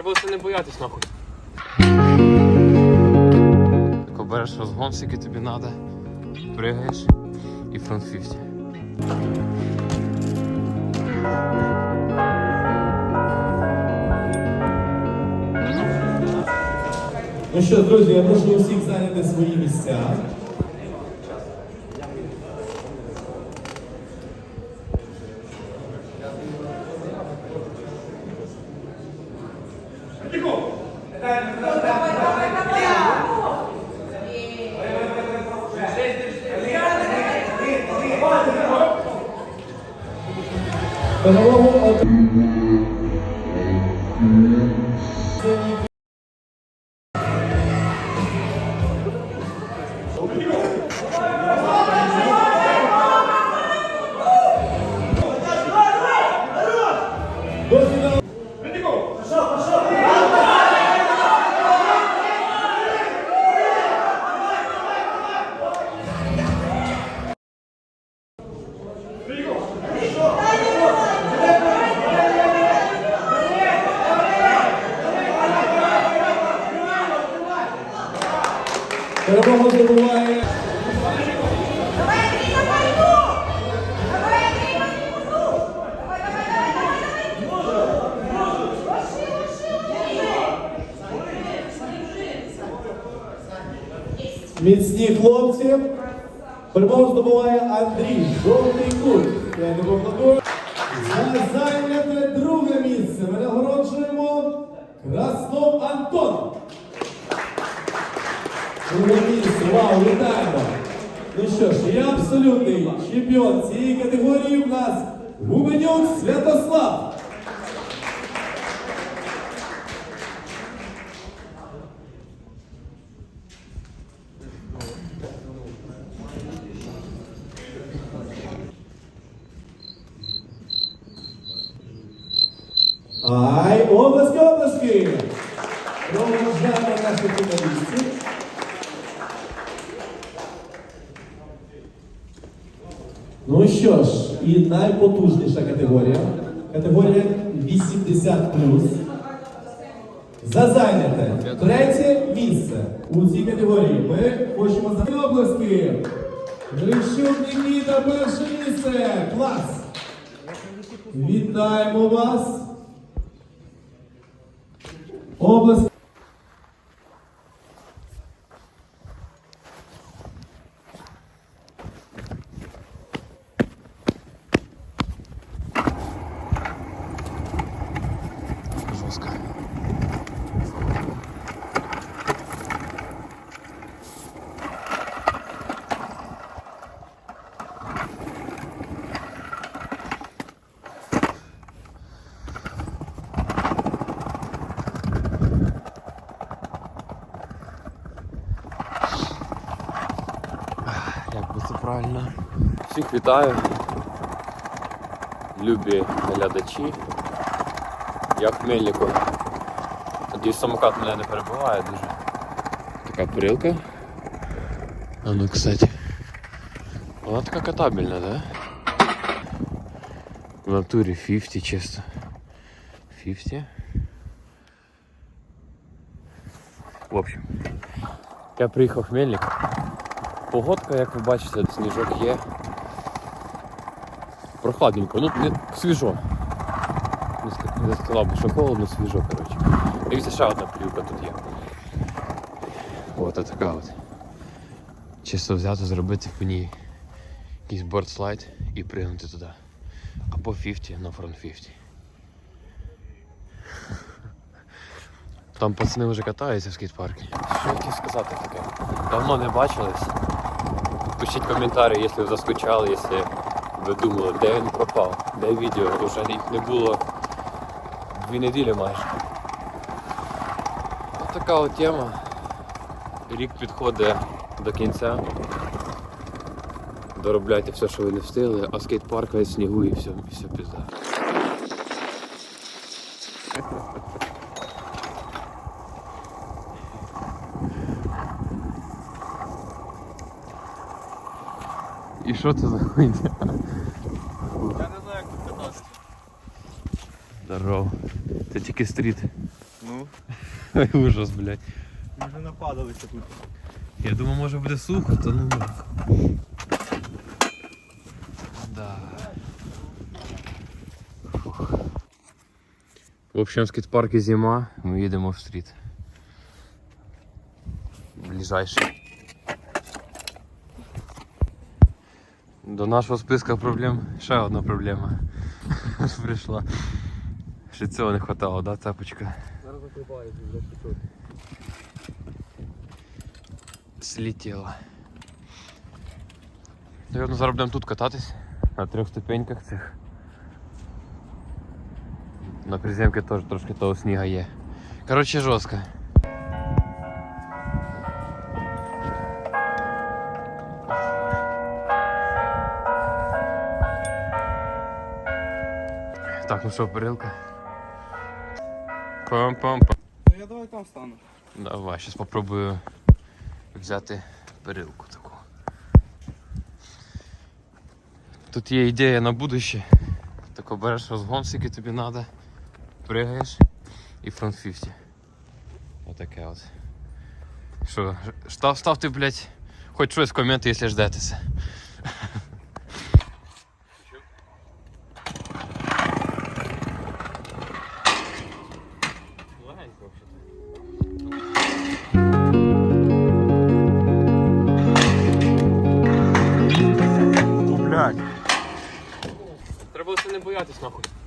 Треба було це не боятись нахуй. Так береш розгон, скільки тобі треба, пригаєш і фронт 50. Ну що, друзі, я прошу усіх зайняти свої місця. Перемогу от... лоши, лоши! міцні хлопці. Перемогу здобуває Андрій. Жовтий кут. Я не поаплодую. За зайняте друге місце ми нагороджуємо Краснов Антон. Друге місце. Вау, вітаємо. Ну що ж, і абсолютний чемпіон цієї категорії в нас Гуменюк Святослав. Ай, обласки, обласки! Проводжаємо наших фіналістів. Найпотужніша категорія. Категорія 80 За зайняте третє місце у цій категорії. Ми хочемо за обласки. Грищук Нікіта, перше місце. Клас! Вітаємо вас! Область. вітаю, любі глядачі. Я в Хмельнику. Надіюсь, самокат мене не перебиває дуже. Така прилка. А ну, кстати. Вона така катабельна, да? В натурі 50 чисто. 50. В общем, я приїхав в Хмельник. Погодка, як ви бачите, сніжок є. Прохладненько, ну не свіжо. Не ска- Не сказав би, що холодно, свіжо, коротше. Дивіться, ще одна плівка тут є. От така от. Чисто взяти, зробити по ній якийсь бордслайд і пригнути туди. Або 50 на фронт 50. Там пацани вже катаються в скейт-парку. Що хотів сказати таке? Давно не бачились. Пишіть коментарі, якщо заскучали, якщо ви думали, де він пропав, де відео, вже їх не було дві неділі майже. Ось така от тема. Рік підходить до кінця. Доробляйте все, що ви не встигли, а скейт-парк весь снігу і все, і все пізда. І що це за хуйня? Я не знаю, як тут кататися. Здорово. Це тільки стріт. Ну, Ой, ужас, блядь. ми вже нападалися тут. Я думаю, може буде сухо, то ну. Да. Фух. В общем, в скейт-парке зима, ми їдемо в стріт. Ближайший. До нашого списка проблем ще одна проблема. Прийшла. Ще цього не хватало, да, цепочка? Зараз закопають, вже тут. Слетіла. Наверно, зараз будемо тут кататись на трьох ступеньках цих. На приземці теж трошки того сніга є. Коротше, жорстко. Ну що, перилка? Пам-пам-пам. Ну я давай там стану. Давай, зараз попробую взяти перилку таку. Тут є ідея на будущее. Так береш розгон, скільки тобі треба, пригаєш і фронт 50. Отаке от. Що, став, ставте, блядь, хоч щось в коменти, якщо ждетеся. Нахуй.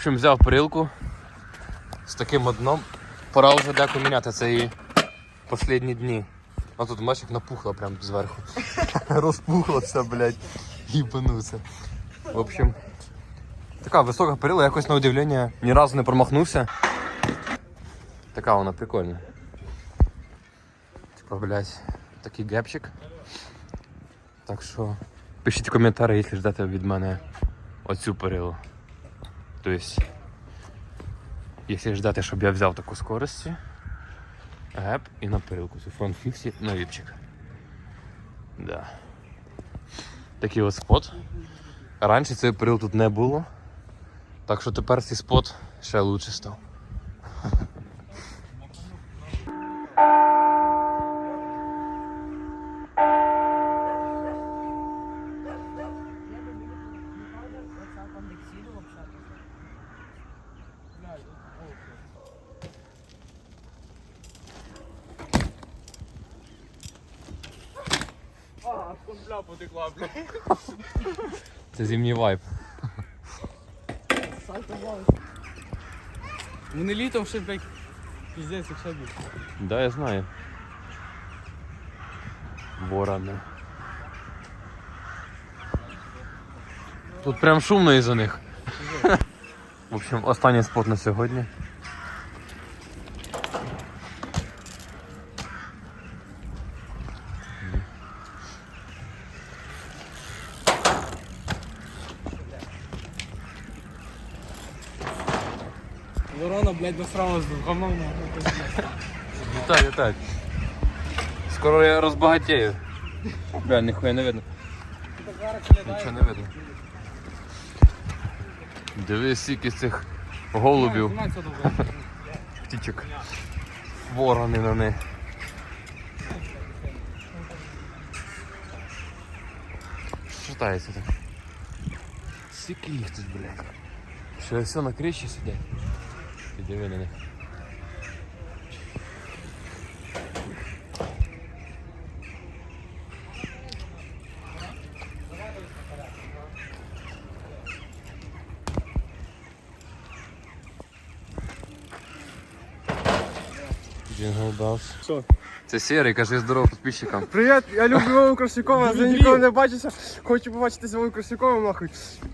Общем, взяв перилку з таким одном. Пора вже деко міняти це і останні дні. А тут бачиш, як напухло прям зверху. Розпухло все, блядь. Їбануться. В общем, така висока перила, якось на удивлення ні разу не промахнувся. Така вона прикольна. Типа, блядь, такий гепчик. Так що пишіть коментарі, якщо ждете від мене оцю перилу. Тобто, якщо ждати, щоб я взяв таку скорості, геп і на перилку. Це фронт 50 на віпчик. Да. Такий от спот. Раніше цей перил тут не було. Так що тепер цей спот ще лучше став. Бля, потекла, бля. Це зимній вайб. Вони літом ще, блядь, піздець, як ще більше. Да, я знаю. Ворони. Тут прям шумно із-за них. В общем, останній спот на сьогодні. Блядь, насрала з говном. нахуй. Літай, літай. Скоро я розбагатею. Бля, ніхуя не видно. Нічого не видно. Дивись, скільки цих голубів, Знімай це добре. птічок. Ворони на них. Шатається так. Скільки їх тут, блядь. Що все на криші сидять. Ти диви на них. Джингл Белс. Що? Це Сірий, кажи здорово підписчикам. Привіт, я люблю Вову Красюкова, я ніколи не бачився. Хочу побачити з Вовою Красюковим, нахуй.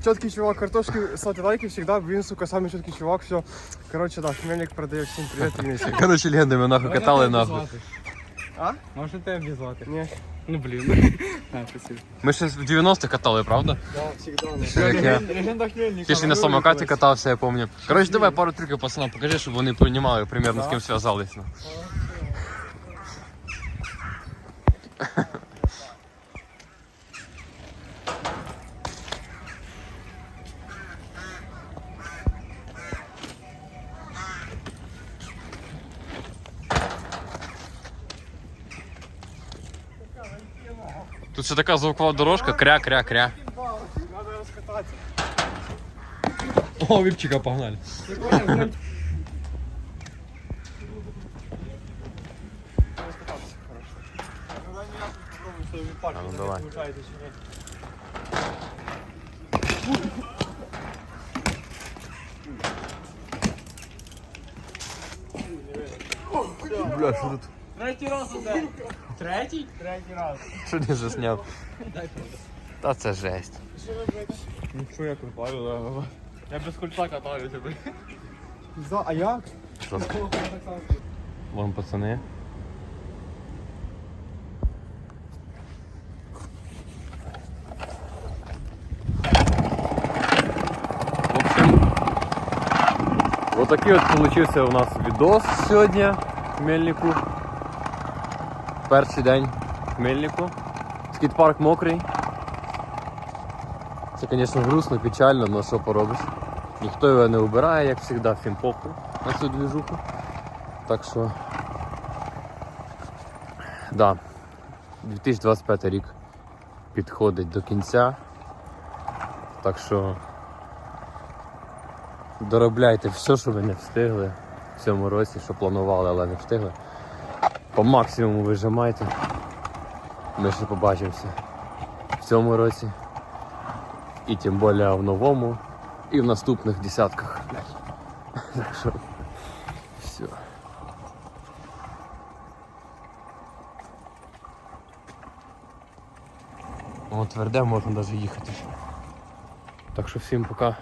Чіткий чувак, картошки, ставте лайки завжди, він, сука, самий чіткий чувак, все. Коротше, так, Хмельник продає всім привіт, Вінниці. Коротше, легенди ми нахуй катали нахуй. А? Може тебе обізвати? Ні. Ну блін. А, спасибо. Ми ще в 90-х катали, правда? Так, завжди. Ще як. Легенда Хмельника. Ти ж і на самокаті катався, я пам'ятаю. Коротше, давай пару трюків пацанам покажи, щоб вони розуміли примерно з ким зв'язались. Тут ще така звукова дорожка, кря-кря-кря. О, випчика погнали. А ну давай. Бля, що тут? Третій раз уже. Третій? Третій раз. Що не засняв? Та це жесть. Ну що я купаю, Я без кольца катаюся, блін. За, а як? Вон пацани. Вот такий от получився у нас відос сьогодні в Мельнику. Перший день в Мельнику. Скіт-парк мокрий. Це, звісно, грустно, печально, але що поробиш. Ніхто його не вибирає, як завжди, всім похуй на цю двіжуху. Так що. Да. 2025 рік підходить до кінця. Так що доробляйте все, що ви не встигли в цьому році, що планували, але не встигли. По максимуму вижимайте. Ми ще побачимося в цьому році. І тим більше в новому, і в наступних десятках. Так що все. О, тверде можна навіть їхати. Так що всім пока.